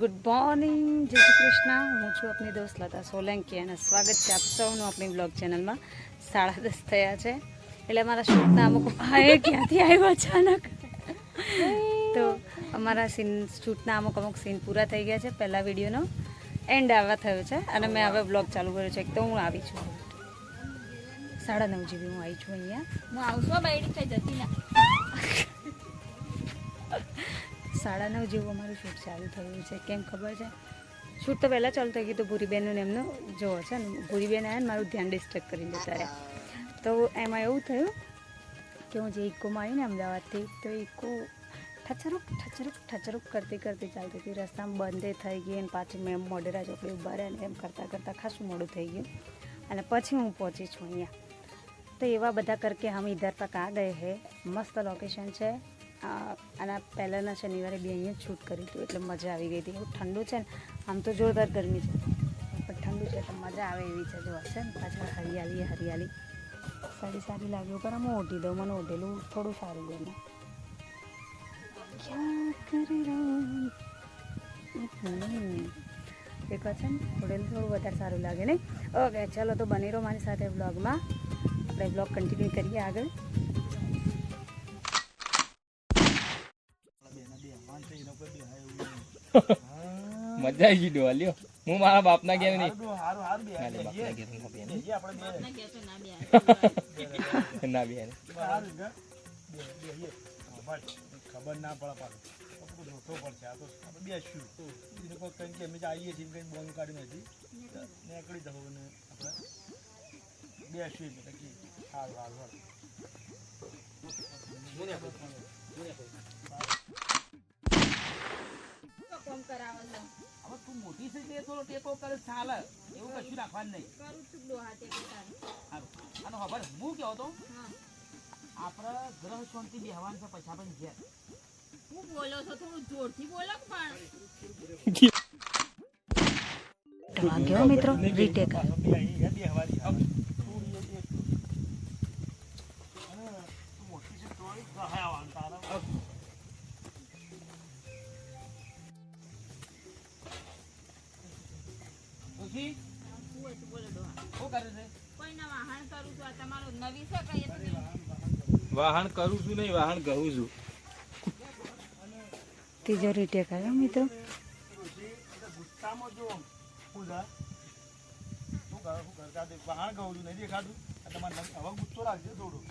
Good morning. જય શ્રી કૃષ્ણ. હું છું આપની દોસ્ત લતા સોલંકી અને સ્વાગત છે આપ સૌનું આપણી બ્લોગ ચેનલમાં. સાડા દસ થયા છે. એટલે અમારા શૂટના અમુક ભાઈ ક્યાંથી આવ્યો અચાનક? તો અમારા સીન, શૂટના અમુક અમુક સીન પૂરા થઈ ગયા છે. પહેલા વિડીયોનો એન્ડ આવવા થયો છે અને મેં હવે બ્લોગ ચાલુ કર્યો છે. એક તો હું આવી છું. સાડા નવ જેવી હું આવી છું અહીંયા. હું આવશો, બાયડી થઈ જતી સાડા નવ જેવું અમારું શૂટ ચાલુ થયું છે. કેમ ખબર છે? શૂટ તો પહેલાં ચાલુ થઈ ગયું તો ભૂરીબેનનું એમનું. જોવો છે ને, ભૂરીબેન આવ્યા ને, મારું ધ્યાન ડિસ્ટર્બ કરી દેતા રહ્યા. તો એમાં એવું થયું કે હું જે ઇકોમાં આવી ને અમદાવાદથી, તો ઇકો ઠચરૂપ ઠચરૂપ ઠચરૂપ કરતી કરતી ચાલતી હતી. રસ્તામાં બંધે થઈ ગઈ અને પાછું મેં મોઢેરા ચોકડી ઊભા રહ્યા ને એમ કરતાં કરતાં ખાસું મોડું થઈ ગયું. અને પછી હું પહોંચી છું અહીંયા. તો એવા બધા કરકે હમ ઇધર તક આ ગયે હે. મસ્ત લોકેશન છે. આના પહેલાંના શનિવારે બી અહીંયા જ શૂટ કર્યું હતું, એટલે મજા આવી ગઈ હતી. એવું ઠંડુ છે ને, આમ તો જોરદાર ગરમી છે. પણ ઠંડુ છે તો મજા આવે એવી છે જોવા છે ને, પાછળ હરિયાળી હરિયાળી. સારી સારી લાગ્યું પણ હું ઓઢી દઉં, મને ઓઢેલું થોડું સારું ગમે. કરી. એક વાત છે ને, ઓઢેલું થોડું વધારે સારું લાગે, નહીં? ઓકે ચલો, તો બની રહો મારી સાથે બ્લોગમાં આપણે બ્લોગ કન્ટિન્યુ કરીએ આગળ. મજા આવી ગઈ ડોહા લ્યો. હું મારા બાપના ઘેર નહીં. હારું હારું બે ના ઘેર નહીં આપણે બે ના કહેતો ના બે ના બેન હારું. છે. બે બેહીએ. હા, બસ. ખબર ના પડે પાછું. પડશે આ તો આપણે બેસશું. એ લોકો કંઈ કે અમે આવીએ છીએ કંઈ બોંગ કાઢી નથી. નીકળી જવું ને આપણે બેસશું એટલે કે સારું સારું સારું કોમ કરાવવા દઉં હવે તું મોટી છે થોડો ટેકો કરે ચાલે. એવું કશું રાખવાનું નહીં. કરું છું ડોહા તે પોતાનું હારું. અને ખબર હું કહો તો આપણે ગ્રહ શાંતિ બેહવાનું છે પૈસા પણ ઘેર. હું બોલો છો થોડું જોરથી બોલો પણ? વાગ્યો મિત્રો રીટેક કરે છે? કોઈના વાહન કરું છું આ તમારો નવી છે કઈ હતી વાહન કરું છું. નહીં વાહન કહું છું. તિજોરી ટેકાયો મિત્રો. ગુસ્સામાં જો શું શું કરે શું કરે? કાં કહું છું નહીં દેખાતું? તમારે હવે ગુસ્સો રાખજો થોડું.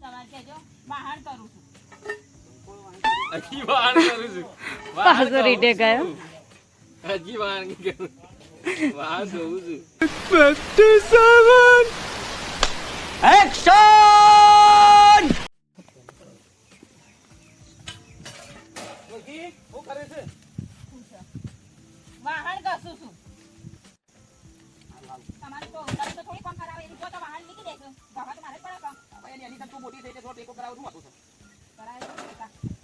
તમારે કહેજો વાહન કરું છું. હજી વાહન કરું છું. પાછો રીટેક આવ્યો હજી વાહન કરું શું કરે છે શું વાહન કશું છું તમારે તો તો થોડી કોમ કરાવે એની તો વાહન નીકળી તો મારે જ પડે એની અલી તું મોટી થઈ થોડો ટેકો કરાવું છું હતું કરાવે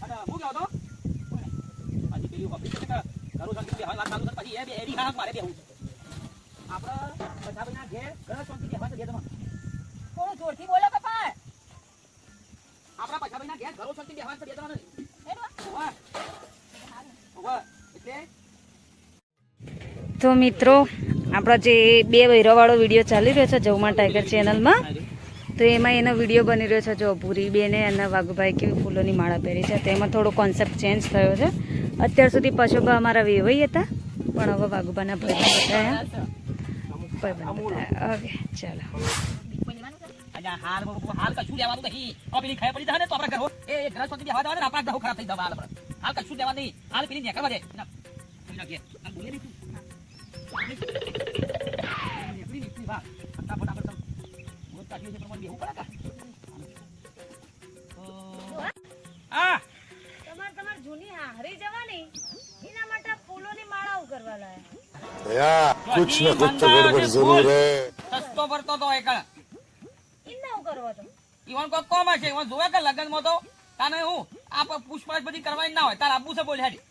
અને હું કહો તો હજી પેલી ઓફિસ છે કે ઘરો શાંતિ બેહવાનું વાત ચાલુ છે પછી એ બે એડી હા મારે બેહવું છે તો મિત્રો, આપણો જે બે વૈરાવાળો વીડિયો ચાલી રહ્યો છે જવમાં ટાઈગર ચેનલમાં તો એમાં એનો વીડિયો બની રહ્યો છે જો ભૂરી બેને અને વાઘુભાઈ કેવી ફૂલોની માળા પહેરી છે. તેમાં થોડો કોન્સેપ્ટ ચેન્જ થયો છે. અત્યાર સુધી પશુભા અમારા વેવાઈ હતા, પણ હવે વાઘુભાના ભાઈ બતાવ્યા બતાવ્યા ઓકે ચાલો. જૂની હારી જવાની? એના માટે ફૂલોની માળાઓ કરવા લાયા. भैया कुछ न कुछ तो गड़बड़ जरूर है સસ્તો પડતો તો એકણ એના હું કરવા તો ઈવન કોઈ કોમ હશે ઈવન જોવે કે લગ્નમાં તો તાને હું આ પ- પૂછપરછ બધી કરવાની ના હોય તાર આબુ છે બોલ હેડી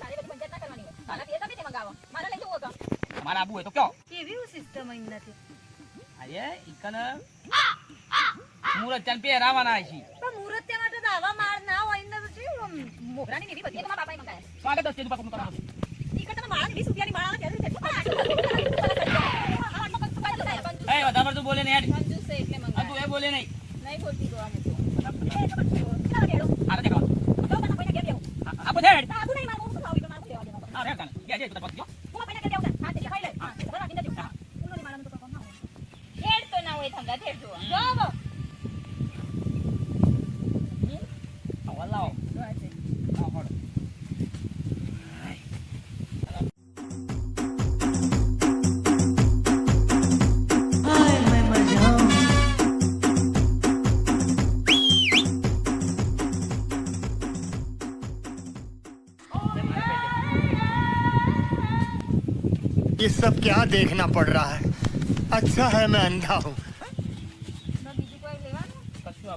તારી બધી પંચાયત ના કરવાની હોય. તારાથી એ તમે તે મંગાવો. મારે લઈ જવું હતું. મારા આબુ હોય તો કયો કેવી સિસ્ટમ અહીં નથી અરે ઈકન મુહૂર્ત ચાલ પહેરાવાના છે. પણ મુહૂર્ત માટે દાવા માર ના હોય ને તો શું બધી એ બધી મારા બાપાએ મંગાય. સ્વાગત દસ સ્ટેજ ઉપર કોનું કરવાનું ઈ કરતા તો માળા ને 20 રૂપિયાની માળા આવે ત્યારે એ વધારે તો બોલે નહીં મંજુ છે એટલે આ તું એ બોલે નહીં. નહીં બોલતી તો તો. તો. તો નહીં, મારું ખાવું, મારું દેવા. છે, તું હું. હા, તે ખાઈ લે. હા, બરાબર, તો ના હોય. તો. જો सब क्या देखना पड़ रहा है अच्छा है मैं अंधा हूँ તો બીજું કોઈ લેવાનું? કશું આ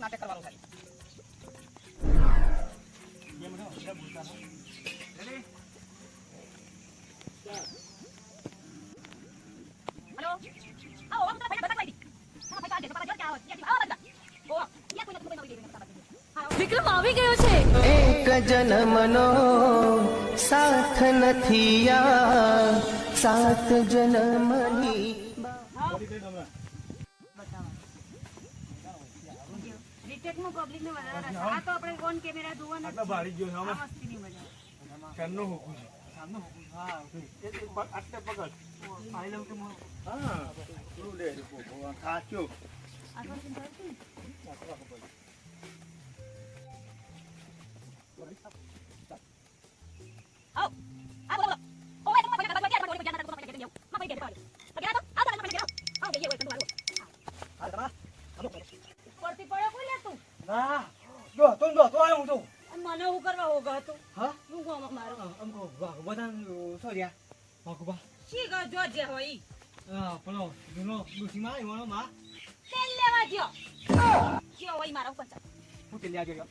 નાટક કરવાનું ખાલી. આવો, આવો, તમે હા, ભાઈ, ક્યાં આવે? આવો બધા. વિક્રમ આવી ગયો છે. એક જન્મનો સાથ નથી આ. સાત જન્મની રિટેકમાં પબ્લિકને વધારે આ તો આપણે ઓન કેમેરા જોવાના આટલા ભારી ગયો છે મજા. છે. હા. આટલે આઈ લવ કે મો હા લે. જો જે હોય ઈ. હા પેલો જૂનો ડુસીમાં આવ્યો માં તેલ લેવા દ્યો. કયો હોય મારા ઉપર ચાલ. હું તેલ આવ્યો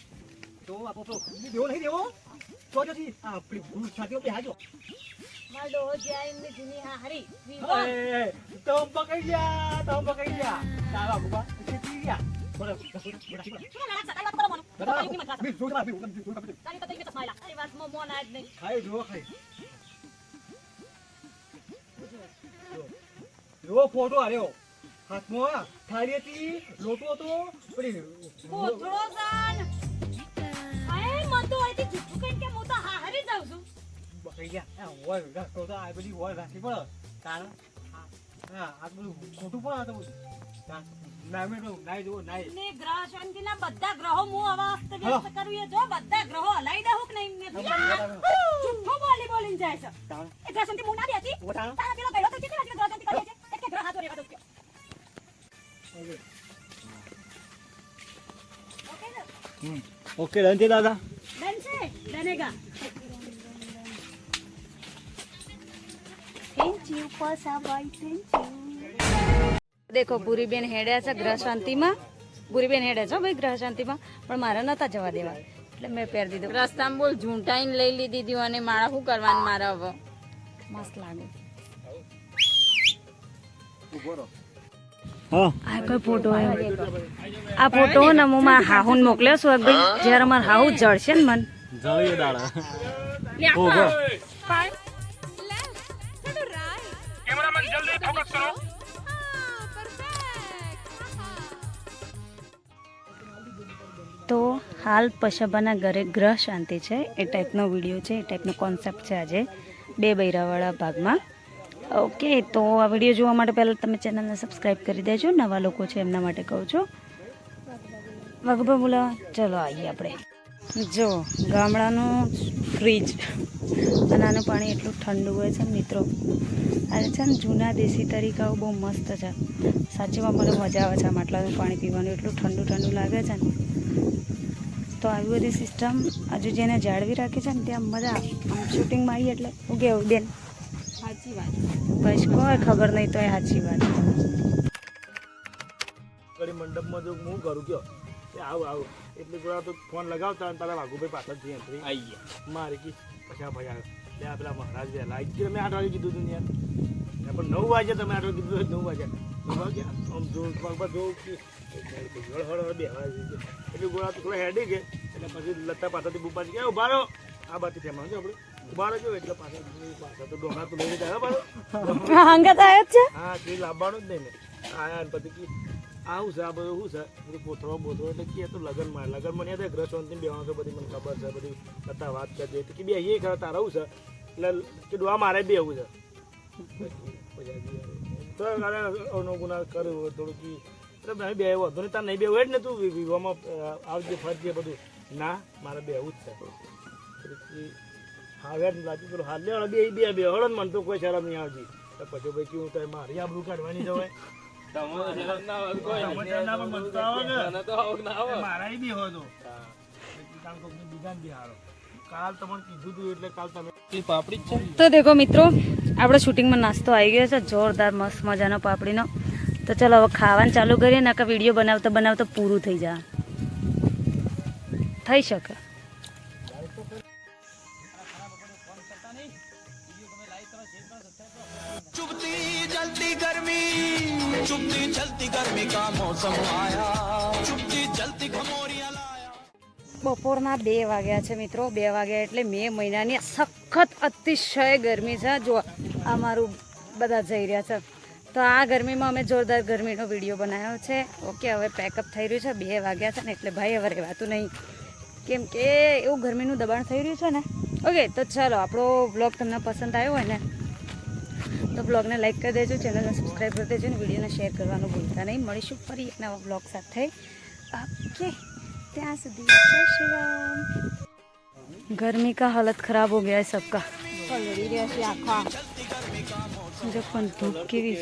તો આપો તો દેવો નહીં દેવો તો જતી આ પેલી ભૂલ છાતીઓ બેહાજો મારો ડોહો જ્યાં એમની જૂની હારી વિવાહ. અરે તમ પકડી ગયા તમ પકડી ગયા તારા ભગવા કેટલી ગયા બોલો બોલો શું નાટક છે? તારી વાત કરો મને. બરાબર યુકી મત વાત. બી જોતા બી જોતા જોતા તારી તો તઈ મેં ચશ્મા આલ્યા. તારી વાતમાં મોન આજ નહીં ખાઈ જો ખાઈ એવો ફોટો આર્યો હાથમાં થાળી હતી લોટો હતો પેલી કોથળો જાન. આય મન તો અહીંથી જુઠ્ઠું કઈ કે હું તો હારી જાઉં છું. બકરી ગયા હોય રાખતો તો આ બધી હોય રાખી પડે. કારણ હા આ બધું ખોટું પણ આ તો બધું. ના મેં તો નાઈ જુઓ નાઈ. ને ગ્રહ શાંતિના બધા ગ્રહો હું આવા અસ્ત વ્યસ્ત કરું એ જો બધા ગ્રહો હલાઈ દઉં કે નહીં? મેં જુઠ્ઠું બોલી બોલીને જાય છે. એ ગ્રહ શાંતિ હું ના દેતી તારા પેલો ગયડો તો કેટલા ગ્રહ શાંતિ કરીએ છે? ઓકે દાદા? ડન છે? ડનેગા thank you Pasabhai thank you દેખો ભૂરીબેન હેડ્યા છે ગ્રહ શાંતિમાં ભૂરીબેન હેડ્યા છે ભાઈ ગ્રહ શાંતિમાં પણ મારા નતા જવા દેવા. એટલે મેં પહેરી દીધું. રસ્તામાં બોલ ઝૂંટાઈને લઈ લીધી હતી અને મારા શું કરવાનું મારા હવે? મસ્ત લાગે. આ કોઈ ફોટો આ ફોટો ને હું મારા હાહુને મોકલ્યો છું ભાઈ જ્યારે મારા હાહુ જળશે ને મન. જળીએ દાડા. તો હાલ પશબાના ઘરે ગ્રહ શાંતિ છે એ ટાઈપનો વીડિયો છે એ ટાઈપનો કોન્સેપ્ટ છે આજે બે બૈરાવાળા ભાગમાં. ઓકે, તો આ વીડિયો જોવા માટે પહેલાં તમે ચેનલને સબસ્ક્રાઈબ કરી દેજો. નવા લોકો છે એમના માટે કહું છું. વાઘુભા બોલા. ચલો આવીએ આપણે. જો, ગામડાનું ફ્રીજ અને પાણી એટલું ઠંડુ હોય છે મિત્રો. આ છે ને જૂના દેશી તરીકાઓ બહુ મસ્ત છે. સાચીમાં મને મજા આવે છે આ માટલાનું પાણી પીવાનું. એટલું ઠંડુ ઠંડુ લાગે છે ને. તો આવી બધી સિસ્ટમ હજુ જેને જાળવી રાખી છે ને, ત્યાં મજા આમ શૂટિંગમાં આવીએ એટલે. કેવું બેન સાચી વાત. બસ કોઈ ખબર નહીં તો એ સાચી વાત. કડી મંડપમાં જો હું કરું કયો? કે આવું આવું. એટલે પેલા તો ફોન લગાવતા અને પેલા વાઘુભાઈ પાછળથી એન્ટ્રી આઈ ગયા. મારી કી? પછી આ ભાઈ આવ્યો. લે આ પેલા મહારાજ લે આવી ગયા મેં આઠ વાગે કીધું હતું ને યાર પણ નવ વાગે તમે આઠ વાગે કીધું નવ વાગ્યા. નવ વાગ્યા? આમ જો પગ પર જોઉં કે હળ હળ હળ બે એટલે ગોળા તો થોડા હેડી ગયા એટલે પછી લતા પાછળથી બુપાજી ગયા ઊભા રહો. આ તેમાં જો આપણે. હંગત આવ્યો છે? હા તે લાવવાનું જ નહીં ને. આયા ને પછી કી આવું છે? આ બધું શું છે? બધું કોથળો બોથળો એટલે કે તો લગનમાં લગનમાં નહીં હતા ગ્રહ શાંતિ બેવાનું તો બધી મને ખબર છે બધી બધા વાત કરજે કે બે એ ખરા તારા છે? એટલે કે ડોવા મારે બી છે. આ. તો અવનો ગુના કર્યો હોય એટલે મેં બે આવ્યો હતો તાર નહીં બે જ ને તું વિ- વિવાહમાં અ, આવજે ફરજે બધું. ના મારે બે આવું જ છે. પછી હવે પેલું હાલ લે બે બે બે હળદ મને તો કોઈ શરમ નહીં આવતી. તો પછી ભાઈ કેવું તો મારી આબરૂ કાઢવાની જવાય તમારે શરમ ના આવે કોઈ તમે ત્યાં ના પણ મને તો આવે ને. મને તો આવું ના આવે. મારા બી હોય તો. કારણ કોકની બીજાને બી હારો કાલ તમને કીધું તું એટલે કાલ તમે પાપડી જ છે. તો દેખો મિત્રો આપણે શૂટિંગમાં નાસ્તો આવી ગયો છે જોરદાર મસ્ત મજાનો પાપડીનો. તો ચલો હવે ખાવાનું ચાલુ કરીએ ને કે વીડિયો બનાવતા બનાવતા પૂરું થઈ જાય. થઈ શકે. गर्मी चुभती जलती गर्मी का मौसम आया चुभती जलती घमोरिया लाया બપોરના બે વાગ્યા છે મિત્રો બે વાગ્યા એટલે મે મહિનાની સખત અતિશય ગરમી છે જો અમારું બધા જઈ રહ્યા છે તો આ ગરમીમાં અમે જોરદાર ગરમીનો વિડીયો બનાવ્યો છે ઓકે હવે પેકઅપ થઈ રહ્યું છે બે વાગ્યા છે ને એટલે ભાઈ હવે રહેવાતું નહીં કેમ કે એવું ગરમીનું દબાણ થઈ રહ્યું છે ને ઓકે તો ચાલો આપણો બ્લોગ તમને પસંદ આવ્યો હોય ને તો બ્લોગને લાઇક કરી દેજો ચેનલને સબસ્ક્રાઈબ કરી દેજો અને વિડીયોને શેર કરવાનું ભૂલતા નહીં. મળીશું ફરી એક નવા બ્લોગ સાથે. ઓકે ત્યાં સુધી જય ગરમી કા હાલત ખરાબ હો ગયા સબકા જો પણ ધૂપ કેવી